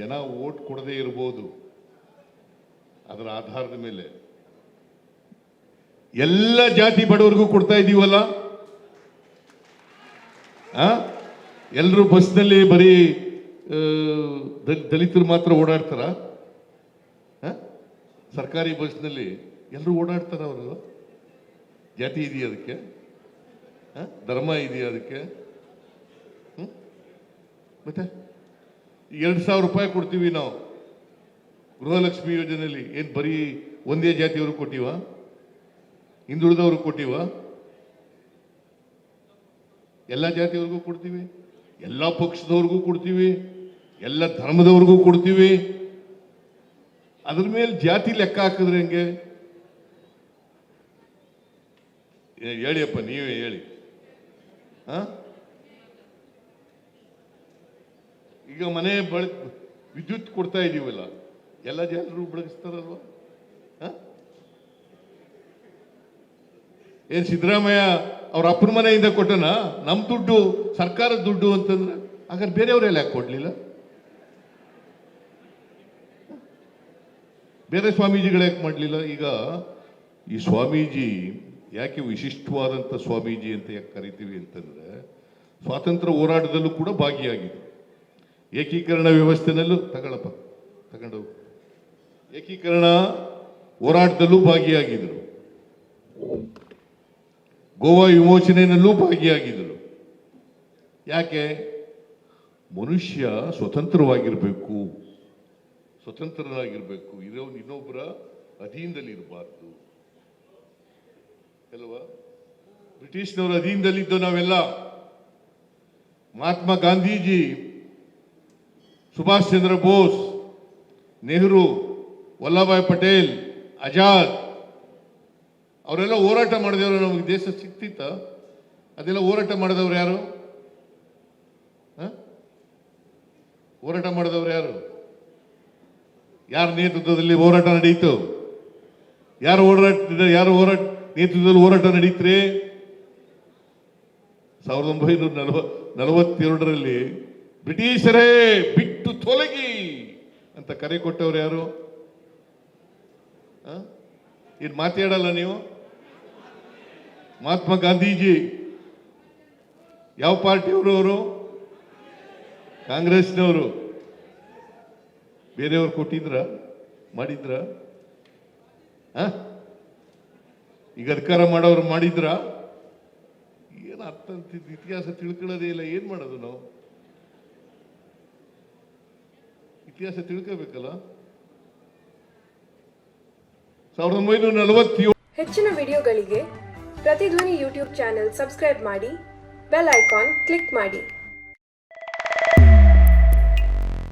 ಜನ ಓಟ್ ಕೊಡದೇ ಇರ್ಬೋದು ಅದರ ಆಧಾರದ ಮೇಲೆ. ಎಲ್ಲ ಜಾತಿ ಬಡವರಿಗೂ ಕೊಡ್ತಾ ಇದೀವಲ್ಲ? ಆ? ಎಲ್ಲರೂ ಬಸ್ನಲ್ಲಿ ಬರೀ ದಲಿತರು ಮಾತ್ರ ಓಡಾಡ್ತಾರ? ಸರ್ಕಾರಿ ಬಸ್ನಲ್ಲಿ ಎಲ್ಲರೂ ಓಡಾಡ್ತಾರ ಅವರು? ಜಾತಿ ಇದೆಯಾ ಅದಕ್ಕೆ? ಧರ್ಮ ಇದೆಯಾ ಅದಕ್ಕೆ? ಮತ್ತೆ? ಎರಡು ಸಾವಿರ ರೂಪಾಯಿ ಕೊಡ್ತೀವಿ ನಾವು. ಗೃಹಲಕ್ಷ್ಮಿ ಯೋಜನೆಯಲ್ಲಿ ಏನು ಬರೀ ಒಂದೇ ಜಾತಿಯವರು ಕೊಟ್ಟಿವ? ಹಿಂದುಳಿದವರು ಕೊಟ್ಟಿವ? ಎಲ್ಲ ಜಾತಿಯವ್ರಿಗೂ ಕೊಡ್ತೀವಿ. ಎಲ್ಲ ಪಕ್ಷದವ್ರಿಗೂ ಕೊಡ್ತೀವಿ. ಎಲ್ಲ ಧರ್ಮದವ್ರಿಗೂ ಕೊಡ್ತೀವಿ. ಅದ್ರ ಮೇಲೆ ಜಾತಿ ಲೆಕ್ಕ ಹಾಕಿದ್ರೆ ಹೆಂಗೆ? ಹೇಳಿಯಪ್ಪ, ನೀವೇ ಹೇಳಿ. ಆ? ಈಗ ಮನೆ ಬಳ ವಿದ್ಯುತ್ ಕೊಡ್ತಾ ಇದೀವಲ್ಲ, ಎಲ್ಲ ಜನರು ಬಳಸ್ತಾರಲ್ವ ಆ? ಏನ್ ಸಿದ್ದರಾಮಯ್ಯ ಅವ್ರ ಅಪ್ಪನ ಮನೆಯಿಂದ ಕೊಟ್ಟನ? ನಮ್ ದುಡ್ಡು, ಸರ್ಕಾರದ ದುಡ್ಡು ಅಂತಂದ್ರೆ, ಹಾಗಾದ್ರೆ ಬೇರೆಯವರೆಲ್ಲ ಯಾಕೆ ಕೊಡ್ಲಿಲ್ಲ? ಬೇರೆ ಸ್ವಾಮೀಜಿಗಳು ಯಾಕೆ ಮಾಡಲಿಲ್ಲ? ಈಗ ಈ ಸ್ವಾಮೀಜಿ ಯಾಕೆ ವಿಶಿಷ್ಟವಾದಂಥ ಸ್ವಾಮೀಜಿ ಅಂತ ಯಾಕೆ ಕರಿತೀವಿ ಅಂತಂದ್ರೆ, ಸ್ವಾತಂತ್ರ್ಯ ಹೋರಾಟದಲ್ಲೂ ಕೂಡ ಭಾಗಿಯಾಗಿದ್ರು. ಏಕೀಕರಣ ವ್ಯವಸ್ಥೆನಲ್ಲೂ ತಗೊಳಪ್ಪ, ತಗೊಂಡು ಏಕೀಕರಣ ಹೋರಾಟದಲ್ಲೂ ಭಾಗಿಯಾಗಿದ್ರು ಗೋವಾ ವಿಮೋಚನೆಯಲ್ಲೂ ಭಾಗಿಯಾಗಿದ್ದರು. ಯಾಕೆ? ಮನುಷ್ಯ ಸ್ವತಂತ್ರವಾಗಿರಬೇಕು, ಸ್ವತಂತ್ರನಾಗಿರಬೇಕು ಇರೋ ಇನ್ನೊಬ್ಬರ ಅಧೀನದಲ್ಲಿ ಇರಬಾರ್ದು ಅಲ್ವಾ? ಬ್ರಿಟಿಷ್ನವರ ಅಧೀನದಲ್ಲಿದ್ದು ನಾವೆಲ್ಲ. ಮಹಾತ್ಮ ಗಾಂಧೀಜಿ ಸುಭಾಷ್ ಚಂದ್ರ ಬೋಸ್, ನೆಹರು, ವಲ್ಲಭಾಯ್ ಪಟೇಲ್, ಅಜಾದ್, ಅವರೆಲ್ಲ ಹೋರಾಟ ಮಾಡಿದವರು ನಮಗೆ ದೇಶ ಸಿಕ್ತಿತ್ತ? ಅದೆಲ್ಲ ಹೋರಾಟ ಮಾಡಿದವ್ರು ಯಾರು? ಹೋರಾಟ ಮಾಡಿದವ್ರು ಯಾರು? ಯಾರ ನೇತೃತ್ವದಲ್ಲಿ ಹೋರಾಟ ನಡೆಯಿತು ಯಾರು ಹೋರಾಟ ಯಾರು ಹೋರಾಟ ನೇತೃತ್ವದಲ್ಲಿ ಹೋರಾಟ ನಡೀತ್ರಿ? ಸಾವಿರದ ಒಂಬೈನೂರ ನಲವ ನಲವತ್ತೆರಡರಲ್ಲಿ ಬ್ರಿಟಿಷರೇ ಬಿಟ್ಟು ತೊಲಗಿ ಅಂತ ಕರೆ ಕೊಟ್ಟವ್ರು ಯಾರು? ಇದು ಮಾತಾಡಲ್ಲ ನೀವು? ಮಹಾತ್ಮ ಗಾಂಧೀಜಿ. ಯಾವ ಪಾರ್ಟಿಯವರು ಅವರು? ಕಾಂಗ್ರೆಸ್ನವರು. ಬೇರೆಯವ್ರು ಕೊಟ್ಟಿದ್ರ? ಮಾಡಿದ್ರ? ಈಗ ಅಧಿಕಾರ ಮಾಡೋರು ಮಾಡಿದ್ರ? ಏನು ಅರ್ಥ ಇತಿಹಾಸ ತಿಳ್ಕೊಳ್ಳೋದೇ ಇಲ್ಲ. ಏನು ಮಾಡೋದು ನಾವು? ಇತಿಹಾಸ ತಿಳ್ಕೋಬೇಕಲ್ಲ? ಸಾವಿರದ ಒಂಬೈನೂರ ನಲವತ್ತೇಳು ಹೆಚ್ಚಿನ ವಿಡಿಯೋಗಳಿಗೆ ಪ್ರತಿಧ್ವನಿ ಯೂಟ್ಯೂಬ್ ಚಾನೆಲ್ ಸಬ್ಸ್ಕ್ರೈಬ್ ಮಾಡಿ, ಬೆಲ್ ಐಕಾನ್ ಕ್ಲಿಕ್ ಮಾಡಿ.